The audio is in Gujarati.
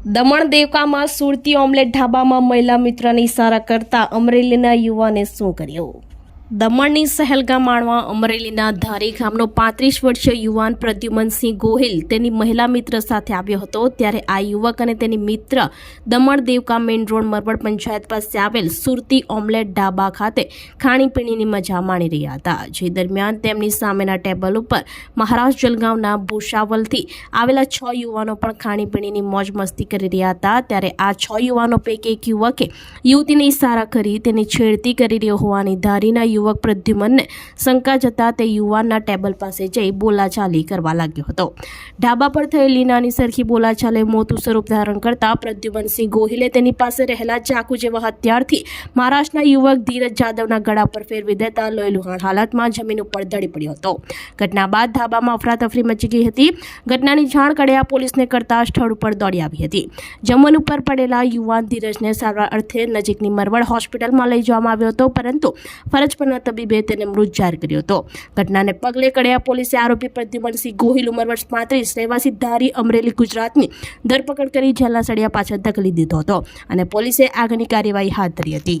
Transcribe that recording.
દમણ દેવકામાં સુરતી ઓમલેટ ઢાબામાં મહિલા મિત્રને ઇશારા કરતા અમરેલીના યુવાને શું કર્યું? દમણની સહેલગામ માણવા અમરેલીના ધારી ગામનો પાંત્રીસ વર્ષીય યુવાન પ્રદ્યુમનસિંહ ગોહિલ તેની મહિલા મિત્ર સાથે આવ્યો હતો. ત્યારે આ યુવક અને તેની મિત્ર દમણ દેવકા મેઇન રોડ મરવડ પંચાયત પાસે આવેલ સુરતી ઓમલેટ ઢાબા ખાતે ખાણીપીણીની મજા માણી રહ્યા હતા. જે દરમિયાન તેમની સામેના ટેબલ ઉપર મહારાષ્ટ્ર જલગાંવના ભૂષાવલથી આવેલા છ યુવાનો પણ ખાણીપીણીની મોજ મસ્તી કરી રહ્યા હતા. ત્યારે આ છ યુવાનો પૈકી એક યુવકે યુવતીને ઇશારા કરી તેની છેડતી કરી રહ્યો હોવાની ધારીના યુવક પ્રદ્યુમનને શંકા જતા તે યુવાનના ટેબલ પાસે જઈ બોલાચાલી કરવા લાગ્યો હતો. ઢાબા પર થયેલી નાની સરખી બોલાચાલે મોતું સ્વરૂપ ધારણ કરતા પ્રદ્યુમનસિંહ ગોહિલે તેની પાસે રહેલા ચાકુ જેવા હથિયારથી મહારાષ્ટ્રના યુવક ધીરજ જાદવના ગળા પર ફેરવી દેતા લોહીલુહાણ હાલતમાં જમીન ઉપર દડી પડ્યો હતો. ઘટના બાદ ધાબામાં અફરાતફરી મચી ગઈ હતી. ઘટનાની જાણ કડ્યા પોલીસને કરતા સ્થળ ઉપર દોડી આવી હતી. જમન ઉપર પડેલા યુવાન ધીરજને સારવાર અર્થે નજીકની મરવડ હોસ્પિટલમાં લઈ જવામાં આવ્યો હતો, પરંતુ ફરજ પરના તબીબે તેને મૃત જાહેર કર્યો હતો. ઘટનાને પગલે કડ્યા પોલીસે આરોપી પ્રદ્યુમનસિંહ ગોહિલ ઉંમર વર્ષ પાંત્રીસ, રહેવાસી ધારી અમરેલી, ગુજરાતની ધરપકડ કરી જેલના સળિયા પાછળ ધકલી દીધો હતો અને પોલીસે આગળની કાર્યવાહી હાથ ધરી હતી.